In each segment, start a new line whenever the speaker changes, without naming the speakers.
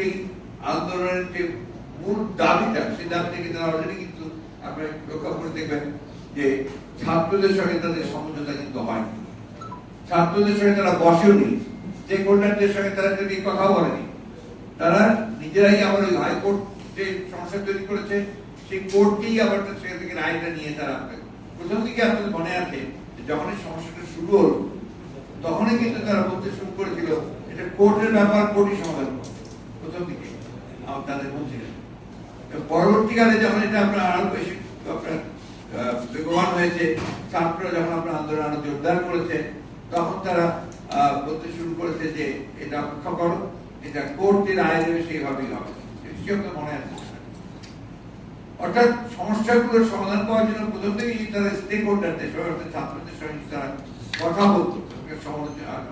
সেই আন্দোলনের যে মূল দাবিটা, সেই দাবিটা কিন্তু তারা অলরেডি কিন্তু আপনারা লক্ষ্য করে দেখবেন যে ছাত্রদের সঙ্গে তাদের সমঝোতা কিন্তু হয়নি। ছাত্রদের সঙ্গে তারা বসেওনি। যে কন্যাদের সঙ্গে তারা যদি কথা বলেনি, তারা নিজেরাই আবার ওই হাইকোর্ট যে সমস্যা তৈরি করেছে, সেই কোর্টকেই আবার সেখান থেকে রায়টা নিয়ে তারা প্রথম দিকে আপনাদের মনে আছে যখন এই সমস্যাটা শুরু হলো, তখনই কিন্তু তারা বলতে শুরু করেছিল, এটা কোর্টের ব্যাপার কোর্টই সমাধান করবে প্রথম দিকে আমার তাদের এবং পরবর্তীকালে যখন এটা আপনার আরও বেশি আপনার বেগবান হয়েছে, ছাত্ররা যখন আপনার আন্দোলন আরও জোরদার করেছে, তখন তারা বলতে শুরু করেছে যে, এটা অপেক্ষা করো, এটা কোর্টের আয় দেবে, সেইভাবেই হবে। সেটি মনে আছে? অর্থাৎ সমস্যাগুলোর সমাধান করার জন্য প্রথম থেকেই তারা স্টেক হোল্ডারদের ছাত্রদের সঙ্গে তারা কথা বলতো।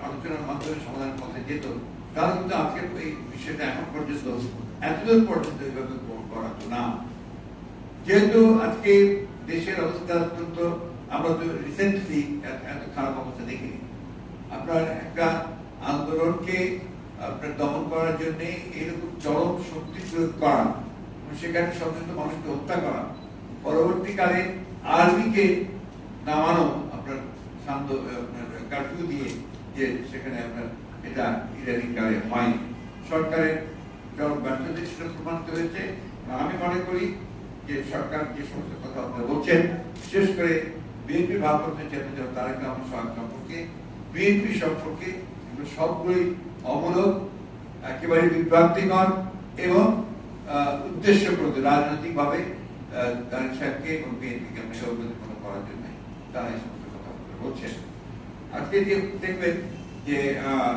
আলোচনার মাধ্যমে সমাধানের পথে যেত। তারা কিন্তু আজকে এই বিষয়টা এখন পর্যন্ত এতদূর পর্যন্ত এইভাবে করাতো না। যেহেতু আজকে দেশের অবস্থা অত্যন্ত, আমরা তো রিসেন্টলি এত খারাপ অবস্থা দেখিনি। আপনার একটা আন্দোলনকে আপনার দমন করার জন্য এরকম চরম শক্তি প্রয়োগ করা সেখানে সচেতন মানুষকে হত্যা করা, পরবর্তীকালে আর্মিকে নামানো আপনার শান্ত, আপনার দিয়ে যে সেখানে আপনার এটা ইদানিং কালে হয়নি। সরকারের ব্যর্থতা সেটা প্রমাণিত হয়েছে আমি মনে করি যে সরকার যে সমস্ত কথা আপনারা বলছেন বিশেষ করে বিএনপি ভারপ্রাপ্ত চেয়ারম্যান তারেক রহমান সাহেব সম্পর্কে বিএনপি সম্পর্কে এগুলো সবগুলোই অমূলক একেবারে বিভ্রান্তিকর এবং আহ, উদ্দেশ্যপ্রদ রাজনৈতিকভাবে তারেক সাহেবকে এবং বিএনপিকে মেঘাবৃত্তিপূর্ণ করার জন্য তারা এই সমস্ত কথা বলছেন। আজকে যে দেখবেন যে আহ,